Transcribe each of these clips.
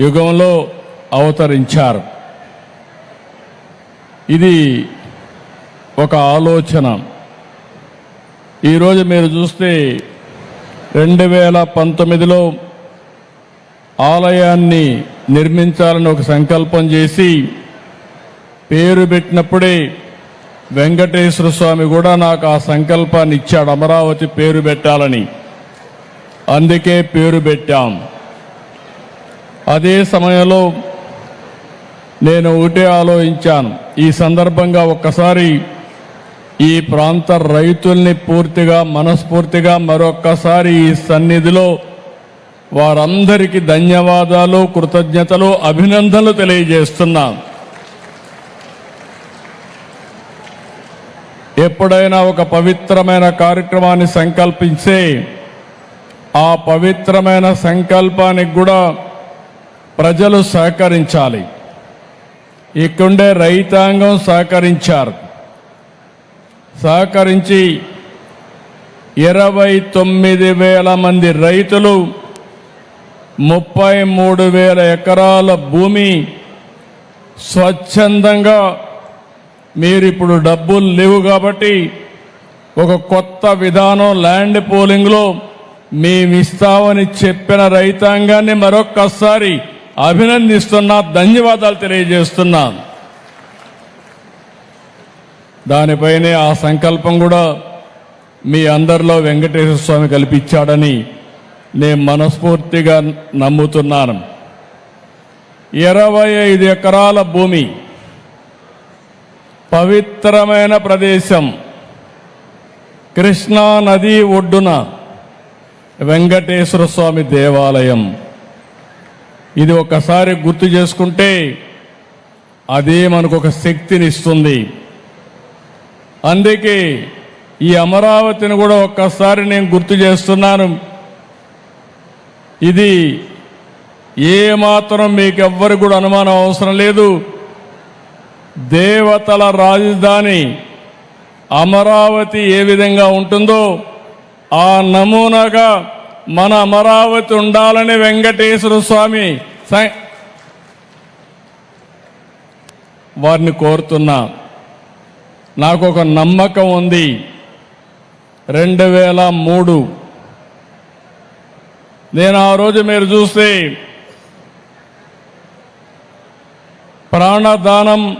యుగంలో అవతరించారు. ఇది ఒక ఆలోచన. ఈరోజు మీరు చూస్తే రెండు వేల పంతొమ్మిదిలో ఆలయాన్ని నిర్మించాలని ఒక సంకల్పం చేసి పేరు పెట్టినప్పుడే వెంకటేశ్వర స్వామి కూడా నాకు ఆ సంకల్పాన్ని ఇచ్చాడు. అమరావతి పేరు పెట్టాలని. అందుకే పేరు పెట్టాం. అదే సమయంలో నేను ఒకటే ఆలోచించాను. ఈ సందర్భంగా ఒక్కసారి ఈ ప్రాంత రైతుల్ని పూర్తిగా మనస్ఫూర్తిగా మరొక్కసారి ఈ సన్నిధిలో వారందరికీ ధన్యవాదాలు కృతజ్ఞతలు అభినందనలు తెలియజేస్తున్నాను ఎప్పుడైనా ఒక పవిత్రమైన కార్యక్రమాన్ని సంకల్పించే ఆ పవిత్రమైన సంకల్పానికి కూడా ప్రజలు సహకరించాలి. ఇక్కడుండే రైతాంగం సహకరించారు. సహకరించి ఇరవై తొమ్మిది వేల మంది రైతులు ముప్పై మూడు వేల ఎకరాల భూమి స్వచ్ఛందంగా మీరు ఇప్పుడు డబ్బులు లేవు కాబట్టి ఒక కొత్త విధానం ల్యాండ్ పోలింగ్లో మేమిస్తామని చెప్పిన రైతాంగాన్ని మరొక్కసారి అభినందిస్తున్నా ధన్యవాదాలు తెలియజేస్తున్నా. దానిపైనే ఆ సంకల్పం కూడా మీ అందరిలో వెంకటేశ్వర స్వామి కల్పించాడని నేను మనస్ఫూర్తిగా నమ్ముతున్నాను. ఇరవై ఐదు ఎకరాల భూమి పవిత్రమైన ప్రదేశం కృష్ణా నది ఒడ్డున వెంకటేశ్వర స్వామి దేవాలయం. ఇది ఒకసారి గుర్తు చేసుకుంటే అదే మనకు ఒక శక్తినిస్తుంది అందుకే ఈ అమరావతిని కూడా ఒక్కసారి నేను గుర్తు చేస్తున్నాను. ఇది ఏ మాత్రం మీకు ఎవ్వరు కూడా అనుమానం అవసరం లేదు. దేవతల రాజధాని అమరావతి ఏ విధంగా ఉంటుందో ఆ నమూనాగా మన అమరావతి ఉండాలని వెంకటేశ్వర స్వామి వారిని కోరుతున్నా. నాకు ఒక నమ్మకం ఉంది. రెండు వేల మూడు. నేను ఆ రోజు మీరు చూస్తే ప్రాణదానం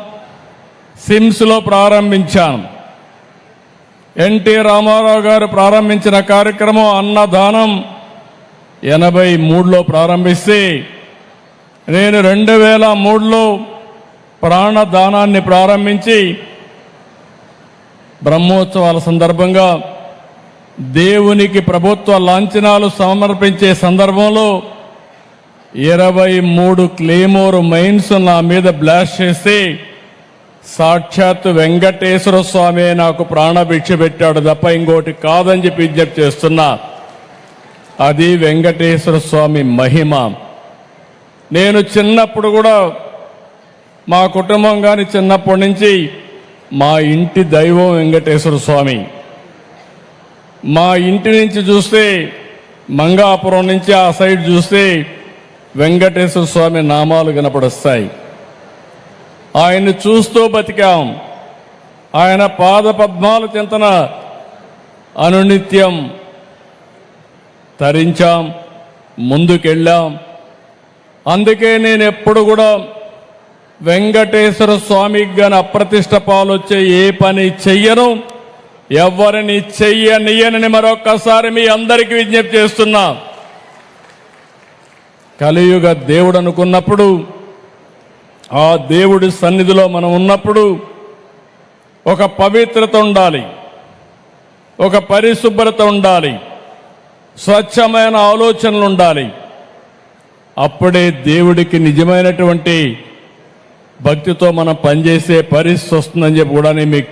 సిమ్స్లో ప్రారంభించాను. ఎన్టీ రామారావు గారు ప్రారంభించిన కార్యక్రమం అన్నదానం ఎనభై మూడులో ప్రారంభిస్తే నేను రెండు వేల మూడులో ప్రాణదానాన్ని ప్రారంభించి బ్రహ్మోత్సవాల సందర్భంగా దేవునికి ప్రభుత్వ లాంఛనాలు సమర్పించే సందర్భంలో ఇరవై మూడు క్లేమోర్ మైన్స్ నా మీద బ్లాస్ట్ చేస్తే సాక్షాత్ వెంకటేశ్వర స్వామి నాకు ప్రాణభిక్ష పెట్టాడు తప్ప ఇంకోటి కాదని చెప్పి విజ్ఞప్తి చేస్తున్నా. అది వెంకటేశ్వర స్వామి మహిమ. నేను చిన్నప్పుడు కూడా మా కుటుంబం కానీ చిన్నప్పటి నుంచి మా ఇంటి దైవం వెంకటేశ్వర స్వామి. మా ఇంటి నుంచి చూస్తే మంగాపురం నుంచి ఆ సైడ్ చూస్తే వెంకటేశ్వర స్వామి నామాలు కనపడొస్తాయి. ఆయన్ని చూస్తూ బతికాం. ఆయన పాద పద్మాలు చింతన అనునిత్యం తరించాం ముందుకెళ్ళాం. అందుకే నేను ఎప్పుడు కూడా వెంకటేశ్వర స్వామికి గాని అప్రతిష్ట పాలొచ్చే ఏ పని చెయ్యను ఎవరిని చెయ్యనియనని మరొక్కసారి మీ అందరికీ విజ్ఞప్తి చేస్తున్నా. కలియుగ దేవుడు అనుకున్నప్పుడు ఆ దేవుడి సన్నిధిలో మనం ఉన్నప్పుడు ఒక పవిత్రత ఉండాలి ఒక పరిశుభ్రత ఉండాలి. స్వచ్ఛమైన ఆలోచనలు ఉండాలి. అప్పుడే దేవుడికి నిజమైనటువంటి భక్తితో మనం పనిచేసే పరిస్థితి వస్తుందని చెప్పి కూడా నేను మీకు